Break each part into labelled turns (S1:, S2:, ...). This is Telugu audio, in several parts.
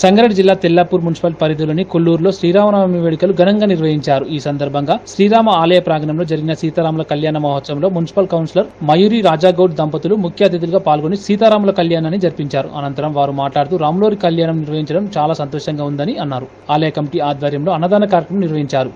S1: సంగారెడ్డి జిల్లా తెల్లాపూర్ మున్సిపల్ పరిధిలోని కొల్లూరులో శ్రీరామనవమి వేడుకలు ఘనంగా నిర్వహించారు. ఈ సందర్భంగా శ్రీరామ ఆలయ ప్రాంగణంలో జరిగిన సీతారాముల కళ్యాణ మహోత్సవంలో మున్సిపల్ కౌన్సిలర్ మయూరి రాజాగౌడ్ దంపతులు ముఖ్య అతిథులుగా పాల్గొని సీతారాముల కళ్యాణాన్ని జరిపించారు. అనంతరం వారు మాట్లాడుతూ రాములోరి కళ్యాణం నిర్వహించడం చాలా సంతోషంగా ఉందని అన్నారు. ఆలయ కమిటీ ఆధ్వర్యంలో అన్నదాన కార్యక్రమం నిర్వహించారు.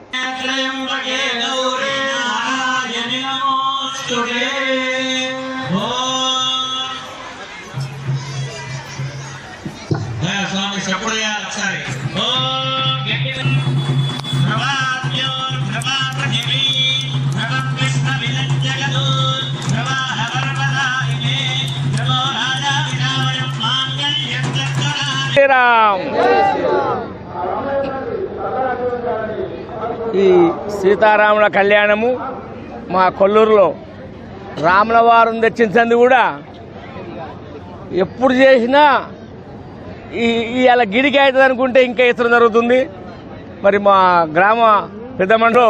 S2: శ్రీరామ్. ఈ సీతారాముల కళ్యాణము మా కొల్లూరులో రాముల వారిని తెచ్చించింది కూడా ఎప్పుడు చేసినా ఈ ఇవాళ గిడికి అవుతుంది అనుకుంటే ఇంకా ఇతర జరుగుతుంది. మరి మా గ్రామ పెద్దమండలో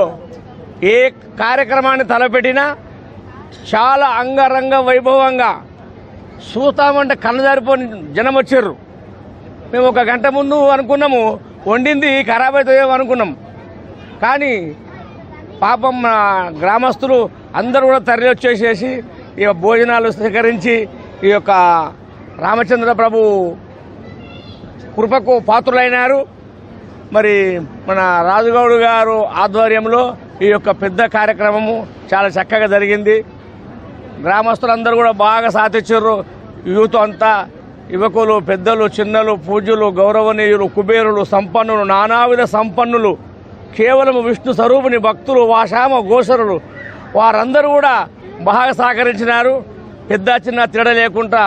S2: ఏ కార్యక్రమాన్ని తలపెట్టినా చాలా అంగరంగ వైభవంగా చూస్తామంటే కళ్ళజారిపోని జనం వచ్చారు. మేము ఒక గంట ముందు అనుకున్నాము వండింది ఖరాబ్ అవుతుందేమో అనుకున్నాం. కానీ పాపం మా గ్రామస్తులు అందరూ కూడా తరలి వచ్చేసేసి ఈ భోజనాలు స్వీకరించి ఈ యొక్క రామచంద్ర ప్రభు కృపకు పాత్రులైనారు. మరి మన రాజుగౌడ్ గారు ఆధ్వర్యంలో ఈ యొక్క పెద్ద కార్యక్రమము చాలా చక్కగా జరిగింది. గ్రామస్తులందరూ కూడా బాగా సాధించారు. యూత్ అంతా యువకులు పెద్దలు చిన్నలు పూజ్యులు గౌరవనీయులు కుబేరులు సంపన్నులు నానావిధ సంపన్నులు కేవలం విష్ణు స్వరూపుని భక్తులు వాషామ గోసరులు వారందరూ కూడా బాగా సహకరించినారు. పెద్ద చిన్న తేడా లేకుండా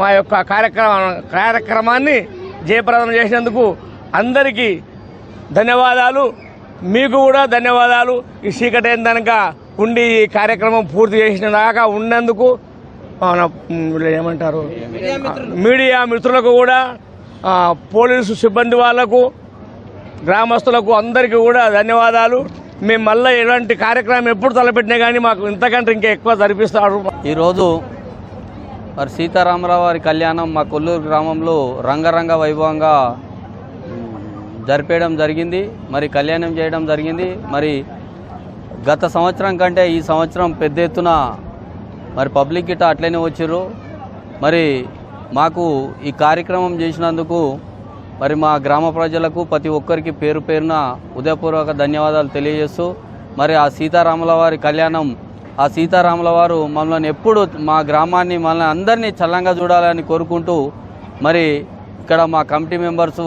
S2: మా యొక్క కార్యక్రమ కార్యక్రమాన్ని జయప్రదం చేసినందుకు అందరికీ ధన్యవాదాలు. మీకు కూడా ధన్యవాదాలు. ఈ చీకటి కనుక ఉండి ఈ కార్యక్రమం పూర్తి చేసిన దాకా ఉన్నందుకు మన ఏమంటారు? మీడియా మిత్రులకు కూడా పోలీసు సిబ్బంది వాళ్ళకు గ్రామస్తులకు అందరికీ కూడా ధన్యవాదాలు. మేము మళ్ళీ ఇలాంటి కార్యక్రమం ఎప్పుడు తలపెట్టినా కానీ మాకు ఇంతకంటే ఇంకా ఎక్కువ జరిపిస్తారు.
S3: ఈరోజు మరి సీతారామరావు వారి కళ్యాణం మా కొల్లూరు గ్రామంలో రంగరంగ వైభవంగా జరిపేయడం జరిగింది. మరి కళ్యాణం చేయడం జరిగింది. మరి గత సంవత్సరం కంటే ఈ సంవత్సరం పెద్ద ఎత్తున మరి పబ్లిక్ గిట్ట అట్లనే వచ్చారు మరి మాకు ఈ కార్యక్రమం చేసినందుకు మరి మా గ్రామ ప్రజలకు ప్రతి ఒక్కరికి పేరు పేరున ఉదయపూర్వక ధన్యవాదాలు తెలియజేస్తూ మరి ఆ సీతారాముల వారి కళ్యాణం ఆ సీతారాముల వారు మమ్మల్ని ఎప్పుడు మా గ్రామాన్ని మనల్ని అందరినీ చల్లంగా చూడాలని కోరుకుంటూ మరి ఇక్కడ మా కమిటీ మెంబర్స్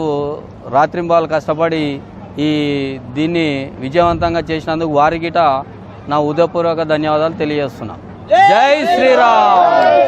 S3: రాత్రింబాలు కష్టపడి ఈ దీన్ని విజయవంతంగా చేసినందుకు వారి గిట నా ఉదయపూర్వక ధన్యవాదాలు తెలియజేస్తున్నా. జై శ్రీరామ్!